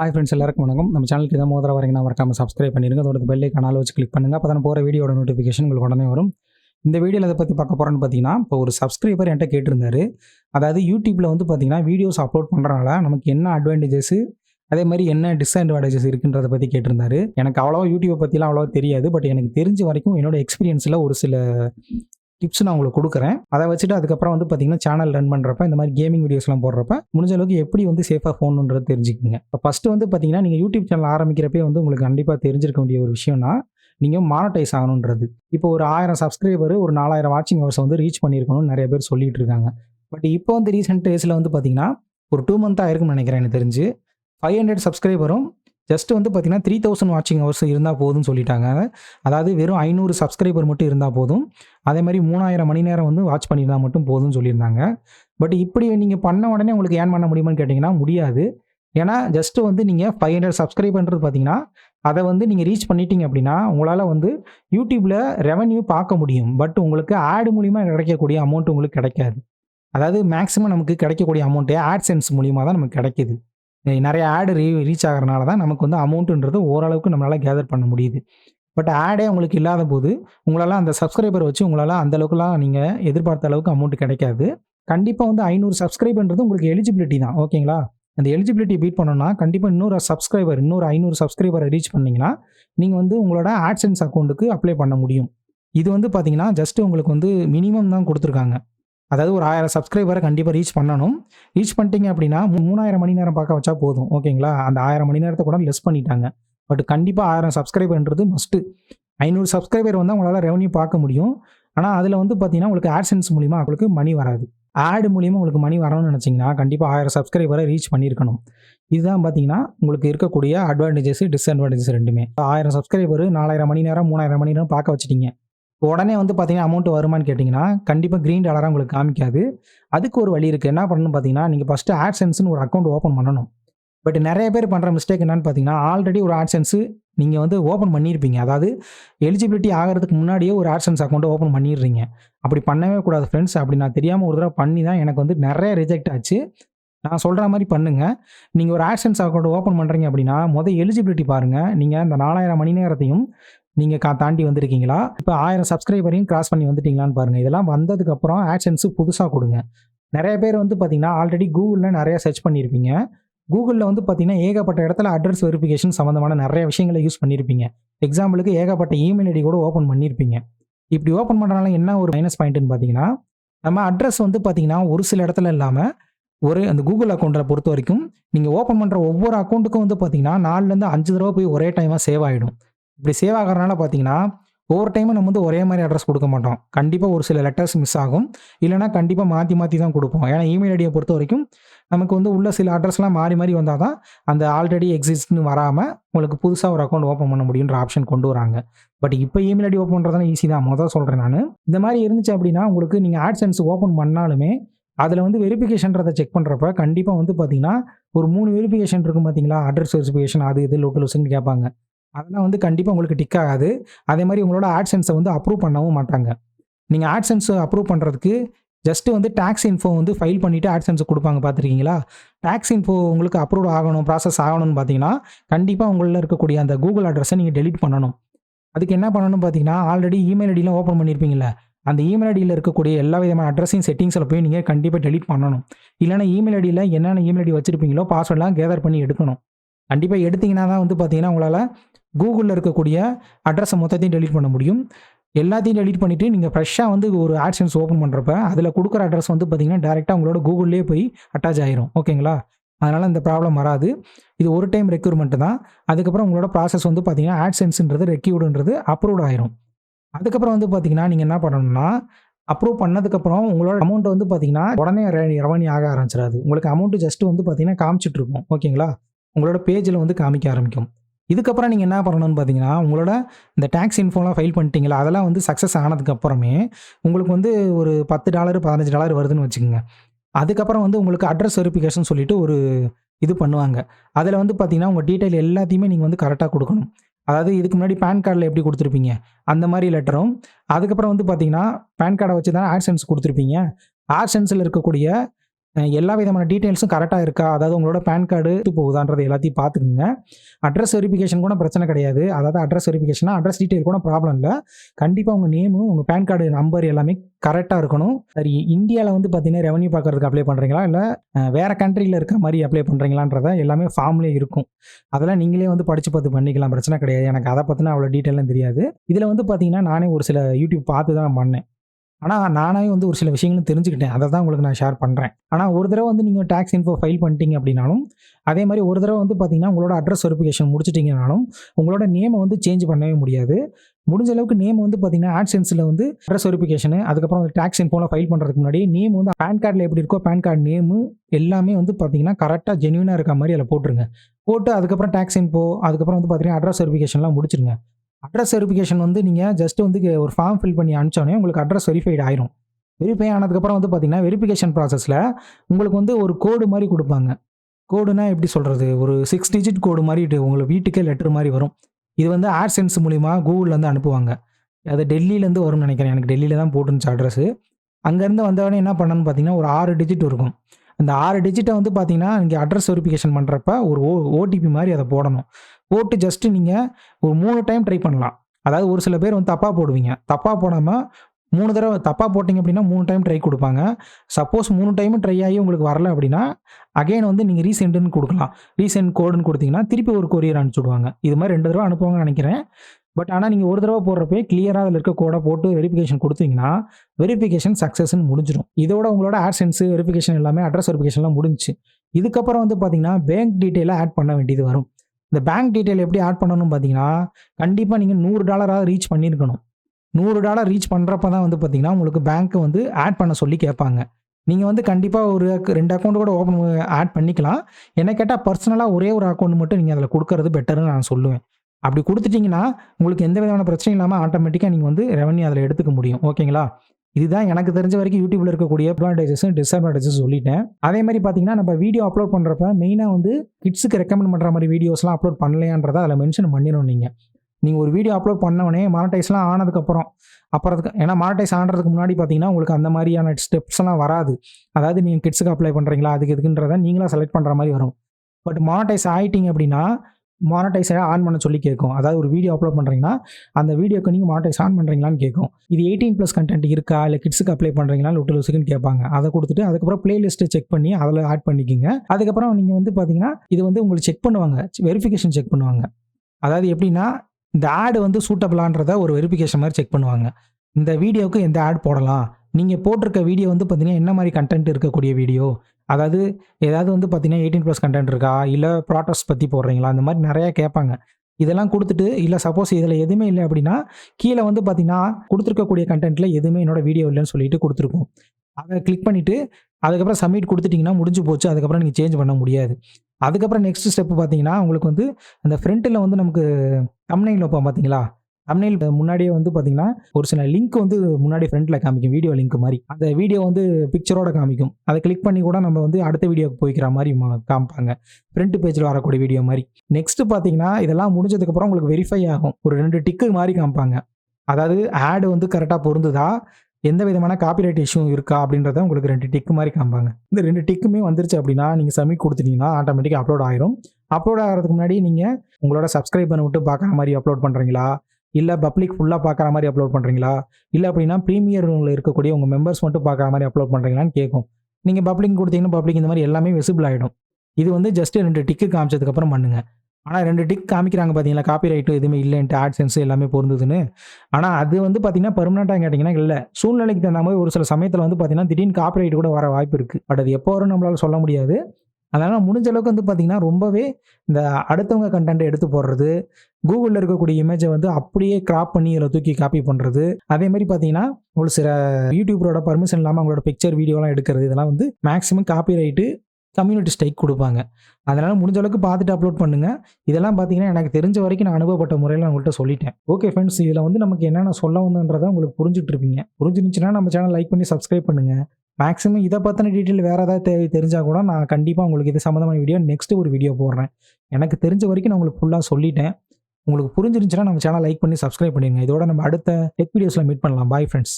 Hi friends எல்லாருக்கும் வணக்கம். நம்ம சேனலுக்கு இதை மோதிர வரைக்கும் மறக்காம சப்ஸ்கிரைப் பண்ணிருங்க அதோட பெல்லை கனால் வச்சு கிளிக் பண்ணுங்க. அப்போ தான் போகிற வீடியோட நோட்டிஃபிகேஷன் உங்களுக்கு உடனே வரும். இந்த வீடியோவில் அதை பற்றி பார்க்க போகிறோன்னு பார்த்தீங்கன்னா இப்போ ஒரு சப்ஸ்கிரைபர் என்கிட்ட கேட்டிருந்தாரு. அதாவது யூடியூப்பில் வந்து பார்த்தீங்கன்னா வீடியோஸ் அப்லோட் பண்ணுறனால நமக்கு என்ன அட்வான்டேஜஸ் அதே மாதிரி என்ன டிஸ்அட்வான்டேஜஸ் இருக்குன்றதை பற்றி கேட்டிருந்தாரு. எனக்கு அவ்வளோவா யூடியூப்பை பற்றிலாம் அவ்வளோவா தெரியாது. பட் எனக்கு தெரிஞ்ச வரைக்கும் என்னோட எக்ஸ்பீரியன்ஸில் ஒரு சில டிப்ஸ் நான் உங்களுக்கு கொடுக்குறேன். அதை வச்சுட்டு அதுக்கப்புறம் வந்து பார்த்தீங்கன்னா சேனல் ரன் பண்ணுறப்ப இந்த மாதிரி கேமிங் வீடியோஸ்லாம் போடுறப்ப முடிஞ்ச அளவுக்கு எப்படி வந்து சேஃபாக ஃபோனுன்றது தெரிஞ்சுக்கோங்க. இப்போ ஃபஸ்ட்டு வந்து பார்த்தீங்கன்னா நீங்கள் யூடியூப் சேனல் ஆரம்பிக்கிறப்பே வந்து உங்களுக்கு கண்டிப்பாக தெரிஞ்சிருக்க வேண்டிய ஒரு விஷயம்னா நீங்கள் மானடைஸ் ஆகணுன்றது இப்போ ஒரு ஆயிரம் சப்ஸ்கிரைபர் ஒரு நாலாயிரம் வாட்சிங் ஹவர்ஸ் வந்து ரீச் பண்ணியிருக்கணும்னு நிறைய பேர் சொல்லிட்டு இருக்காங்க. பட் இப்போ வந்து ரீசெண்ட் டேஸில் வந்து பார்த்தீங்கன்னா ஒரு டூ மந்த் ஆயிருக்கும்னு நினைக்கிறேன் எனக்கு தெரிஞ்சு. ஃபைவ் ஹண்ட்ரட் சப்ஸ்கிரைபரும் ஜஸ்ட் வந்து பார்த்தீங்கன்னா த்ரீ தௌசண்ட் வாட்சிங் ஹவர்ஸ் இருந்தால் போதும்னு சொல்லிட்டாங்க. அதாவது வெறும் ஐநூறு சப்ஸ்கிரைபர் மட்டும் இருந்தால் போதும். அதே மாதிரி மூணாயிரம் மணி நேரம் வந்து வாட்ச் பண்ணியிருந்தால் மட்டும் போதும்னு சொல்லியிருந்தாங்க. பட் இப்படி நீங்கள் பண்ண உடனே உங்களுக்கு ஏன் பண்ண முடியுமான்னு கேட்டிங்கன்னா முடியாது. ஏன்னா ஜஸ்ட்டு வந்து நீங்கள் ஃபைவ் ஹண்ட்ரட் சப்ஸ்கிரைபர்ன்றது பார்த்தீங்கன்னா அதை வந்து நீங்கள் ரீச் பண்ணிட்டீங்க அப்படின்னா உங்களால் வந்து யூடியூப்பில் ரெவன்யூ பார்க்க முடியும். பட் உங்களுக்கு ஆடு மூலிமா கிடைக்கக்கூடிய அமௌண்ட் உங்களுக்கு கிடைக்காது. அதாவது மேக்ஸிமம் நமக்கு கிடைக்கக்கூடிய அமௌண்ட்டே ஆட்சென்ஸ் மூலியமாக தான் நமக்கு கிடைக்கிது. நிறைய ஆடு ரீ ரீச் ஆகிறனால தான் நமக்கு வந்து அமௌண்ட்டுன்றது ஓரளவுக்கு நம்மளால் கேதர் பண்ண முடியுது. பட் ஆடே உங்களுக்கு இல்லாத போது உங்களால் அந்த சப்ஸ்கிரைபர் வச்சு உங்களால் அந்த அளவுக்குலாம் நீங்கள் எதிர்பார்த்த அளவுக்கு அமௌண்ட் கிடைக்காது. கண்டிப்பாக வந்து ஐநூறு சப்ஸ்கிரைபர்ன்றது உங்களுக்கு எலிஜிபிலிட்டி தான் ஓகேங்களா? அந்த எலிஜிபிலிட்டி பீட் பண்ணணும்னா கண்டிப்பாக இன்னொரு சப்ஸ்கிரைபர் இன்னொரு ஐநூறு சப்ஸ்கிரைபரை ரீச் பண்ணிங்கன்னா நீங்கள் வந்து உங்களோட ஆட்சன்ஸ் அக்கௌண்ட்டுக்கு அப்ளை பண்ண முடியும். இது வந்து பார்த்தீங்கன்னா ஜஸ்ட் உங்களுக்கு வந்து மினிமம் தான் கொடுத்துருக்காங்க. அதாவது ஒரு ஆயிரம் சப்ஸ்கிரைபரை கண்டிப்பாக ரீச் பண்ணணும். ரீச் பண்ணிட்டீங்க அப்படின்னா மூணாயிரம் மணி நேரம் பார்க்க வச்சா போதும். ஓகேங்களா அந்த ஆயிரம் மணி நேரத்தை கூட லெஸ் பண்ணிட்டாங்க. பட் கண்டிப்பாக ஆயிரம் சப்ஸ்கிரைபர்ன்றது மஸ்ட்டு ஐநூறு சப்ஸ்கிரைபர் வந்தால் உங்களால் ரெவன்யூ பார்க்க முடியும். ஆனால் அதில் வந்து பார்த்தீங்கன்னா உங்களுக்கு ஆட்சன்ஸ் மூலிமா உங்களுக்கு மணி வராது. ஆடு மூலிமா உங்களுக்கு மணி வரணும்னு நினச்சிங்கன்னா கண்டிப்பாக ஆயிரம் சப்ஸ்கிரைபரை ரீச் பண்ணியிருக்கணும். இதுதான் பார்த்தீங்கன்னா உங்களுக்கு இருக்கக்கூடிய அட்வான்டேஜஸ் டிஸ்அட்வான்டேஜஸ் ரெண்டுமே. ஆயிரம் சப்ஸ்கிரைபர் நாலாயிரம் மணி நேரம் மூணாயிரம் மணி நேரம் பார்க்க வச்சிட்டீங்க. உடனே வந்து பார்த்தீங்கன்னா அமௌண்ட் வருமான்னு கேட்டிங்கன்னா கண்டிப்பாக க்ரீன் டாலராக உங்களுக்கு காமிக்காது. அதுக்கு ஒரு வழி இருக்குது என்ன பண்ணணும்னு பார்த்தீங்கன்னா நீங்கள் ஃபஸ்ட்டு ஆட்சென்ஸ்னு ஒரு அக்கௌண்ட் ஓப்பன் பண்ணணும். பட் நிறைய பேர் பண்ணுற மிஸ்டேக் என்னன்னு பார்த்தீங்கன்னா ஆல்ரெடி ஒரு ஆட்சென்ஸு நீங்கள் வந்து ஓப்பன் பண்ணியிருப்பீங்க அதாவது எலிஜிபிலிட்டி ஆகிறதுக்கு முன்னாடியே ஒரு ஆட்சன்ஸ் அக்கௌண்ட்டை ஓப்பன் பண்ணிடுறீங்க. அப்படி பண்ணவே கூடாது ஃப்ரெண்ட்ஸ் அப்படி நான் தெரியாமல் ஒரு தடவை பண்ணி தான் எனக்கு வந்து நிறைய ரிஜெக்ட் ஆச்சு. நான் சொல்கிற மாதிரி பண்ணுங்கள் நீங்கள் ஒரு ஆட்சன்ஸ் அக்கௌண்ட் ஓப்பன் பண்ணுறீங்க அப்படின்னா மொதல் எலிஜிபிலிட்டி பாருங்கள் நீங்கள் இந்த நாலாயிரம் மணி நேரத்தையும் நீங்கள் கா தாண்டி வந்திருக்கீங்களா? இப்போ ஆயிரம் சப்ஸ்கிரைபரையும் கிராஸ் பண்ணி வந்துட்டீங்களான்னு பாருங்கள் இதெல்லாம் வந்ததுக்கப்புறம் ஆக்ஷன்ஸு புதுசாக கொடுங்க. நிறைய பேர் வந்து பார்த்தீங்கன்னா ஆல்ரெடி கூகுளில் நிறையா சர்ச் பண்ணியிருப்பீங்க கூகுளில் வந்து பார்த்தீங்கன்னா ஏகப்பட்ட இடத்துல அட்ரஸ் வெரிஃபிகேஷன் சம்மந்தமான நிறைய விஷயங்களை யூஸ் பண்ணியிருப்பீங்க எக்ஸாம்பிளுக்கு ஏகப்பட்ட இமெயில் ஐடி கூட ஓப்பன் பண்ணியிருப்பீங்க இப்படி ஓப்பன் பண்ணுறதுனால என்ன ஒரு மைனஸ் பாயிண்ட்டுன்னு பார்த்தீங்கன்னா நம்ம அட்ரஸ் வந்து பார்த்தீங்கன்னா ஒரு சில இடத்துல இல்லாமல் ஒரு அந்த கூகுள் அக்கௌண்ட்டை பொறுத்த வரைக்கும் நீங்கள் ஓப்பன் பண்ணுற ஒவ்வொரு அக்கௌண்ட்டுக்கும் வந்து பார்த்தீங்கன்னா நாலுலேருந்து அஞ்சு தடவை போய் ஒரே டைமாக சேவ் ஆகிடும் இப்படி சேவ் ஆகிறனால பார்த்தீங்கன்னா ஒவ்வொரு டைமும் நம்ம வந்து ஒரே மாதிரி அட்ரஸ் கொடுக்க மாட்டோம். கண்டிப்பாக ஒரு சில லெட்டர்ஸ் மிஸ் ஆகும். இல்லைனா கண்டிப்பாக மாற்றி மாற்றி தான் கொடுப்போம். ஏன்னா இமெயில் ஐடியை பொறுத்த வரைக்கும் நமக்கு வந்து உள்ள சில அட்ரஸ்லாம் மாறி மாறி வந்தால் தான் அந்த ஆல்ரெடி எக்ஸிஸ்ட்னு வராமல் உங்களுக்கு புதுசாக ஒரு அக்கௌண்ட் ஓப்பன் பண்ண முடியுன்ற ஆப்ஷன் கொண்டு வராங்க. பட் இப்போ இமெயில் ஐடி ஓப்பன் பண்ணுறதுலாம் ஈஸி தான். மொதல் சொல்கிறேன் நான். இந்த மாதிரி இருந்துச்சு அப்படின்னா உங்களுக்கு நீங்கள் ஆட்சன்ஸ் ஓப்பன் பண்ணாலுமே அதில் வந்து வெரிஃபிகேஷன்றதை செக் பண்ணுறப்ப கண்டிப்பாக வந்து பார்த்தீங்கன்னா ஒரு மூணு வெரிஃபிகேஷன் இருக்கும் பார்த்தீங்களா அட்ரஸ் வெரிஃபிகேஷன் அது இது லோக்கல் கேட்பாங்க. அதெல்லாம் வந்து கண்டிப்பாக உங்களுக்கு டிக் ஆகாது. அதே மாதிரி உங்களோட ஆட்சென்ஸை வந்து அப்ரூவ் பண்ணவும் மாட்டாங்க. நீங்கள் ஆட்சென்ஸ் அப்ரூவ் பண்ணுறதுக்கு ஜஸ்ட்டு வந்து டேக்ஸ் இன்ஃபோ வந்து ஃபைல் பண்ணிவிட்டு ஆட்சென்ஸ் கொடுப்பாங்க பார்த்துருக்கீங்களா? டேக்ஸ் இன்ஃபோ உங்களுக்கு அப்ரூவ் ஆகணும் ப்ராசஸ் ஆகணும்னு பார்த்தீங்கன்னா கண்டிப்பாக உங்களில் இருக்கக்கூடிய அந்த கூகுள் அட்ரஸை நீங்கள் டெலிட் பண்ணணும். அதுக்கு என்ன பண்ணணும் பார்த்தீங்கன்னா ஆல்ரெடி இமெயில் ஐடிலாம் ஓப்பன் பண்ணியிருப்பீங்கள அந்த இமெயில் ஐடியில் இருக்கக்கூடிய எல்லா விதமான அட்ரஸையும் செட்டிங்ஸில் போய் நீங்கள் கண்டிப்பாக டெலிட் பண்ணணும். இல்லைனா இமெயில் ஐடியில் என்னென்ன இமெயில் ஐடி வச்சுருப்பீங்களோ பாஸ்வேர்டெலாம் கேதர் பண்ணி எடுக்கணும். கண்டிப்பாக எடுத்தீங்கன்னா தான் வந்து பார்த்தீங்கன்னா உங்களால் கூகுளில் இருக்கக்கூடிய அட்ரஸை மொத்தத்தையும் டெலிட் பண்ண முடியும். எல்லாத்தையும் டெலிட் பண்ணிவிட்டு நீங்கள் ஃப்ரெஷ்ஷாக வந்து ஒரு ஆட்சன்ஸ் ஓப்பன் பண்ணுறப்ப அதில் கொடுக்குற அட்ரஸ் வந்து பார்த்தீங்கன்னா டேரெக்டாக உங்களோட கூகுள்லேயே போய் அட்டாச் ஆயிரும். ஓகேங்களா அதனால் இந்த ப்ராப்ளம் வராது. இது ஒரு டைம் ரெக்யூர்மெண்ட் தான். அதுக்கப்புறம் உங்களோட ப்ராசஸ் வந்து பார்த்தீங்கன்னா ஆட்சென்ஸ்ன்றது ரெக்யூர்டுன்றது அப்ரூவ்ட் ஆயிரும். அதுக்கப்புறம் வந்து பார்த்தீங்கன்னா நீங்கள் என்ன பண்ணணும்னா அப்ரூவ் பண்ணதுக்கப்புறம் உங்களோட அமௌண்ட் வந்து பார்த்தீங்கன்னா உடனே ரெவன்யூ ஆக ஆரம்பிச்சிடாது. உங்களுக்கு அமௌண்ட் ஜஸ்ட் வந்து பார்த்தீங்கன்னா காமிச்சிட்டு இருக்கும். ஓகேங்களா உங்களோட பேஜில் வந்து காமிக்க ஆரம்பிக்கும். இதுக்கப்புறம் நீங்கள் என்ன பண்ணணும்னு பார்த்தீங்கன்னா உங்களோட இந்த டேக்ஸ் இன்ஃபோலாம் ஃபைல் பண்ணிட்டீங்களா? அதெல்லாம் வந்து சக்ஸஸ் ஆனதுக்கப்புறமே உங்களுக்கு வந்து ஒரு பத்து டாலர் பதினஞ்சு டாலர் வருதுன்னு வச்சுக்கோங்க. அதுக்கப்புறம் வந்து உங்களுக்கு அட்ரஸ் வெரிஃபிகேஷன் சொல்லிட்டு ஒரு இது பண்ணுவாங்க. அதில் வந்து பார்த்தீங்கன்னா உங்கள் டீட்டெயில் எல்லாத்தையுமே நீங்கள் வந்து கரெக்டாக கொடுக்கணும். அதாவது இதுக்கு முன்னாடி பேன் கார்டில் எப்படி கொடுத்துருப்பீங்க? அந்த மாதிரி லெட்டரும் அதுக்கப்புறம் வந்து பார்த்தீங்கன்னா பேன் கார்டை வச்சு தான் ஆட்சென்ஸ் கொடுத்துருப்பீங்க. ஆட்சென்ஸில் இருக்கக்கூடிய எல்லா விதமான டீட்டெயில்ஸும் கரெக்டாக இருக்கா? அதாவது உங்களோட பேன் கார்டு போகுதான்றது எல்லாத்தையும் பார்த்துக்குங்க. அட்ரஸ் வெரிஃபிகேஷன் கூட பிரச்சனை கிடையாது. அதாவது அட்ரஸ் வெரிஃபிகேஷனா அட்ரஸ் டீட்டெயில் கூட ப்ராப்ளம் இல்லை. கண்டிப்பாக உங்கள் நேமு உங்கள் பேன் கார்டு நம்பர் எல்லாமே கரெக்டாக இருக்கணும். சரி இந்தியாவில் வந்து பார்த்தீங்கன்னா ரெவன்யூ பார்க்கறதுக்கு அப்ளை பண்ணுறீங்களா இல்லை வேறு கண்ட்ரியில் இருக்க மாதிரி அப்ளை பண்ணுறீங்களான்றத எல்லாமே ஃபார்ம்லேயே இருக்கும். அதெல்லாம் நீங்களே வந்து படித்து பார்த்து பண்ணிக்கலாம். பிரச்சனை கிடையாது. எனக்கு அதை பற்றின அவ்வளோ டீட்டெயிலும் தெரியாது. இதில் வந்து பார்த்தீங்கன்னா நானே ஒரு சில யூடியூப் பார்த்து தான் பண்ணேன். ஆனால் நானே வந்து ஒரு சில விஷயங்களும் தெரிஞ்சுக்கிட்டேன். அதை தான் உங்களுக்கு நான் ஷேர் பண்ணுறேன் ஆனால் ஒரு தடவை வந்து நீங்கள் டேக்ஸ் இன்ஃபோ ஃபைல் பண்ணிட்டீங்க அப்படின்னாலும் அதே மாதிரி ஒரு தடவை வந்து பார்த்தீங்கன்னா உங்களோட அட்ரஸ் வெரிஃபிகேஷன் முடிச்சிட்டிங்கனாலும் உங்களோட நேமை வந்து சேஞ்ச் பண்ணவே முடியாது. முடிஞ்ச அளவுக்கு நேம் வந்து பார்த்தீங்கன்னா ஆட்சென்ஸில் வந்து அட்ரஸ் வெரிஃபிகேஷன் அதுக்கப்புறம் டேக்ஸ் இன்ஃபோவில் ஃபைல் பண்ணுறதுக்கு முன்னாடி நேம் வந்து பேன் கார்டில் எப்படி இருக்கோ பேன் கார்டு நேமு எல்லாமே வந்து பார்த்தீங்கன்னா கரெக்டாக ஜென்யூனாக இருக்க மாதிரி அதில் போட்டுருங்க. போட்டு அதுக்கப்புறம் டேக்ஸ் இன்போ அதுக்கப்புறம் வந்து பார்த்தீங்கன்னா அட்ரஸ் வெரிஃபிகேஷன்லாம் முடிச்சிருங்க. அட்ரஸ் வெரிஃபிகேஷன் வந்து நீங்கள் ஜஸ்ட் வந்து ஒரு ஃபார்ம் ஃபில் பண்ணி அனுப்பிச்சோடனே உங்களுக்கு அட்ரஸ் வெரிஃபைடு ஆயிரும். வெரிஃபை ஆனதுக்கப்புறம் வந்து பார்த்தீங்கன்னா வெரிஃபிகேஷன் ப்ராசஸில் உங்களுக்கு வந்து ஒரு கோடு மாதிரி கொடுப்பாங்க. கோடுனா எப்படி சொல்கிறது ஒரு சிக்ஸ் டிஜிட் கோடு மாதிரி உங்களுக்கு வீட்டுக்கே லெட்டர் மாதிரி வரும். இது வந்து ஆட்சென்ஸ் மூலிமா கூகுள்லேருந்து அனுப்புவாங்க. அது டெல்லியிலேருந்து வரும்னு நினைக்கிறேன். எனக்கு டெல்லியில் தான் போட்டுருந்துச்சு அட்ரஸ் அங்கேருந்து வந்தவொடனே என்ன பண்ணணும்னு பார்த்தீங்கன்னா ஒரு ஆறு டிஜிட் இருக்கும். இந்த ஆறு டிஜிட்டை வந்து பார்த்தீங்கன்னா இங்கே அட்ரஸ் வெரிஃபிகேஷன் பண்ணுறப்ப ஒரு ஓ ஓடிபி மாதிரி அதை போடணும். போட்டு ஜஸ்ட்டு நீங்கள் ஒரு மூணு டைம் ட்ரை பண்ணலாம். அதாவது ஒரு சில பேர் வந்து தப்பாக போடுவீங்க. தப்பாக போடாமல் மூணு தடவை தப்பாக போட்டிங்க அப்படின்னா மூணு டைம் ட்ரை கொடுப்பாங்க. சப்போஸ் மூணு டைமும் ட்ரை ஆகி உங்களுக்கு வரல அப்படின்னா அகைன் வந்து நீங்கள் ரீசெண்டுன்னு கொடுக்கலாம். ரீசெண்ட் கோடுன்னு கொடுத்தீங்கன்னா திருப்பி ஒரு கொரியர் அனுப்பிச்சி விடுவாங்க. இது மாதிரி ரெண்டு தடவை அனுப்புவாங்கன்னு நினைக்கிறேன். பட் ஆனால் நீங்கள் ஒரு தடவை போடுறப்ப கிளியராக அதில் இருக்க கோடை போட்டு வெரிஃபிகேஷன் கொடுத்தீங்கன்னா வெரிஃபிகேஷன் சக்ஸஸ்ன்னு முடிஞ்சிடும். இதோட உங்களோட ஆட்சென்ஸு வெரிஃபிகேஷன் எல்லாமே அட்ரஸ் வெரிஃபிகேஷன்லாம் முடிஞ்சுச்சு. இதுக்கப்புறம் வந்து பார்த்தீங்கன்னா பேங்க் டீட்டெயிலாக ஆட் பண்ண வேண்டியது வரும். இந்த பேங்க் டீட்டெயில் எப்படி ஆட் பண்ணணும்னு பார்த்தீங்கன்னா கண்டிப்பாக நீங்கள் நூறு டாலராக ரீச் பண்ணியிருக்கணும். நூறு டாலர் ரீச் பண்ணுறப்ப தான் வந்து பார்த்தீங்கன்னா உங்களுக்கு பேங்க்கை வந்து ஆட் பண்ண சொல்லி கேட்பாங்க. நீங்கள் வந்து கண்டிப்பாக ஒரு ரெண்டு அக்கௌண்ட் கூட ஓப்பன் ஆட் பண்ணிக்கலாம். என்ன கேட்டால் பர்சனலாக ஒரே ஒரு அக்கௌண்ட் மட்டும் நீங்கள் அதில் கொடுக்கறது பெட்டர்னு நான் சொல்லுவேன். அப்படி கொடுத்துட்டிங்கன்னா உங்களுக்கு எந்த விதமான பிரச்சனையும் இல்லாமல் ஆட்டோமேட்டிக்காக நீங்கள் வந்து ரெவன்யூ அதில் எடுத்துக்க முடியும். ஓகேங்களா இதுதான் எனக்கு தெரிஞ்ச வரைக்கும் யூடியூப்ல இருக்கக்கூடிய அட்வான்டேஜஸும் டிஸ்அட்வான்டேஜஸ் சொல்லிட்டேன். அதே மாதிரி பார்த்தீங்கன்னா நம்ம வீடியோ அப்லோட் பண்ணுறப்ப மெயினாக வந்து கிட்ஸுக்கு ரெக்கமெண்ட் பண்ணுற மாதிரி வீடியோஸ்லாம் அப்லோட் பண்ணலையான்றதை அதில் மென்ஷன் பண்ணிடணும் நீங்கள் நீங்கள் ஒரு வீடியோ அப்லோட் பண்ணவொடனே மானடைஸ்லாம் ஆனதுக்கப்புறம் அப்புறத்துக்கு ஏன்னா மானடைஸ் ஆனதுக்கு முன்னாடி பார்த்தீங்கன்னா உங்களுக்கு அந்த மாதிரியான ஸ்டெப்ஸ் எல்லாம் வராது. அதாவது நீங்கள் கிட்ஸுக்கு அப்ளை பண்ணுறீங்களா அதுக்கு எதுக்குன்றதை நீங்களாக செலக்ட் பண்ணுற மாதிரி வரும். பட் மானடைஸ் ஆகிட்டீங்க அப்படின்னா மானிட்டைஸை ஆன் பண்ண சொல்லி கேட்கும். அதாவது ஒரு வீடியோ அப்லோட் பண்ணுறீங்கன்னா அந்த வீடியோக்கு நீங்கள் மானடைஸ் ஆன் பண்ணுறீங்களான்னு கேட்கும். இது எயிட்டீன் ப்ளஸ் கண்டென்ட் இருக்கா? இல்லை கிட்ஸுக்கு அப்ளை பண்ணுறீங்களா இல்லை லுசுக்குன்னு கேட்பாங்க. அதை கொடுத்துட்டு அதுக்கப்புறம் பிளேலிஸ்ட்டை செக் பண்ணி அதில் ஆட் பண்ணிக்கிங்க. அதுக்கப்புறம் நீங்கள் வந்து பார்த்தீங்கன்னா இது வந்து உங்களுக்கு செக் பண்ணுவாங்க. வெரிஃபிகேஷன் செக் பண்ணுவாங்க. அதாவது எப்படின்னா இந்த ஆடு வந்து சூட்டபிளான்றத ஒரு வெரிஃபிகேஷன் மாதிரி செக் பண்ணுவாங்க. இந்த வீடியோவுக்கு எந்த ஆட் போடலாம்? நீங்கள் போட்டிருக்க வீடியோ வந்து பார்த்தீங்கன்னா என்ன மாதிரி கண்டென்ட் இருக்கக்கூடிய வீடியோ அதாவது ஏதாவது வந்து பார்த்தீங்கன்னா எயிட்டீன் ப்ளஸ் கண்டென்ட் இருக்கா? இல்லை ப்ராடக்ட்ஸ் பற்றி போடுறீங்களா? அந்த மாதிரி நிறையா கேட்பாங்க. இதெல்லாம் கொடுத்துட்டு இல்லை சப்போஸ் இதில் எதுவுமே இல்லை அப்படின்னா கீழே வந்து பார்த்தீங்கன்னா கொடுத்துருக்கக்கூடிய கண்டென்ட்டில் எதுவுமே என்னோட வீடியோ இல்லைன்னு சொல்லிட்டு கொடுத்துருக்கோம். அதை கிளிக் பண்ணிவிட்டு அதுக்கப்புறம் சப்மிட் கொடுத்துட்டிங்கன்னா முடிஞ்சு போச்சு. அதுக்கப்புறம் நீங்கள் சேஞ்ச் பண்ண முடியாது. அதுக்கப்புறம் நெக்ஸ்ட் ஸ்டெப் பார்த்தீங்கன்னா உங்களுக்கு வந்து அந்த ஃப்ரண்ட்டில் வந்து நமக்கு தம்னைல் வைப்போம் பார்த்தீங்களா? தமிழில் முன்னாடியே வந்து பார்த்தீங்கன்னா ஒரு சில லிங்க் வந்து முன்னாடி ஃப்ரண்ட்டில் காமிக்கும் வீடியோ லிங்க் மாதிரி. அந்த வீடியோ வந்து பிக்சரோட காமிக்கும். அதை கிளிக் பண்ணி கூட நம்ம வந்து அடுத்த வீடியோக்கு போய்க்கிற மாதிரி காமிப்பாங்க. ஃப்ரண்ட் பேஜில் வரக்கூடிய வீடியோ மாதிரி. நெக்ஸ்ட் பார்த்தீங்கன்னா இதெல்லாம் முடிஞ்சதுக்கப்புறம் உங்களுக்கு வெரிஃபை ஆகும். ஒரு ரெண்டு டிக்கு மாதிரி காமிப்பாங்க. அதாவது ஆடு வந்து கரெக்டாக பொருந்துதா? எந்த விதமான காப்பிரைட் இஷ்யூ இருக்கா? அப்படின்றத உங்களுக்கு ரெண்டு டிக்கு மாதிரி காமிப்பாங்க. இந்த ரெண்டு டிக்குமே வந்துருச்சு அப்படின்னா நீங்கள் சப்மிட் கொடுத்துட்டீங்கன்னா ஆட்டோமேட்டிக்காக அப்லோட் ஆயிரும். அப்லோட் ஆகிறதுக்கு முன்னாடி நீங்கள் உங்களோட சப்ஸ்கிரைப் பண்ண விட்டு பார்க்குற மாதிரி அப்லோட் பண்ணுறீங்களா இல்லை பப்ளிக் ஃபுல்லாக பார்க்குற மாதிரி அப்லோட் பண்ணுறீங்களா இல்லை அப்படின்னா ப்ரீமியர் ரூமில் இருக்கக்கூடிய உங்கள் மெம்பர்ஸ் மட்டும் பார்க்குற மாதிரி அப்லோட் பண்ணுறீங்களான்னு கேட்கும் நீங்கள் பப்ளிக் கொடுத்தீங்கன்னா பப்ளிக் இந்த மாதிரி எல்லாமே விசிபிள் ஆகிடும் இது வந்து ஜஸ்ட் ரெண்டு டிக்கு காமிச்சதுக்கப்புறம் பண்ணுங்க. ஆனால் ரெண்டு டிக் காமிக்கிறாங்க பார்த்தீங்களா காப்பி ரைட்டு எதுவுமே இல்லைன்ட்டு ஆட் சென்ஸ் எல்லாமே பொருந்ததுன்னு. ஆனால் அது வந்து பார்த்தீங்கன்னா பர்மனெண்ட்டாக கேட்டிங்கன்னா இல்லை. சூழ்நிலைக்கு தகுந்த மாதிரி ஒரு சில சமயத்தில் வந்து பார்த்தீங்கன்னா திடீர்னு காப்பி ரைட் கூட வர வாய்ப்பு இருக்குது பட் அது எப்போ வரும் நம்மளால சொல்ல முடியாது. அதனால் முடிஞ்ச அளவுக்கு வந்து பார்த்தீங்கன்னா ரொம்பவே இந்த அடுத்தவங்க கண்டென்ட்டை எடுத்து போடுறது கூகுளில் இருக்கக்கூடிய இமேஜை வந்து அப்படியே கிராப் பண்ணி இதில் தூக்கி காப்பி பண்ணுறது அதே மாதிரி பார்த்தீங்கன்னா ஒரு சில யூடியூபரோட பர்மிஷன் இல்லாமல் அவங்களோட பிக்சர் வீடியோலாம் எடுக்கிறது இதெல்லாம் வந்து maximum copyright community strike கொடுப்பாங்க. அதனால் முடிஞ்ச அளவுக்கு பார்த்துட்டு அப்லோட் பண்ணுங்கள் இதெல்லாம் பார்த்தீங்கன்னா எனக்கு தெரிஞ்ச வரைக்கும் நான் அனுபவப்பட்ட முறையில் நான் உங்கள்கிட்ட சொல்லிட்டேன். ஓகே ஃப்ரெண்ட்ஸ் இதில் வந்து நமக்கு என்னென்ன சொல்ல வந்தன்றதை உங்களுக்கு புரிஞ்சுட்டு இருப்பீங்க. புரிஞ்சிருந்துச்சுன்னா நம்ம சேனல் லைக் பண்ணி சப்ஸ்கிரைப் பண்ணுங்கள் மேக்ஸிமம் இதை பற்றின டீட்டெயில் வேறு ஏதாவது தேவை தெரிஞ்சால் கூட நான் கண்டிப்பாக உங்களுக்கு இது சம்மந்தமான வீடியோ நெக்ஸ்ட் ஒரு வீடியோ போடுறேன். எனக்கு தெரிஞ்ச வரைக்கும் நான் உங்களுக்கு ஃபுல்லாக சொல்லிட்டேன். உங்களுக்கு புரிஞ்சிருந்துச்சுன்னா நம்ம சேனல் லைக் பண்ணி சப்ஸ்கிரைப் பண்ணிடுங்க. இதோட நம்ம அடுத்த டெக் வீடியோஸில் மீட் பண்ணலாம். Bye friends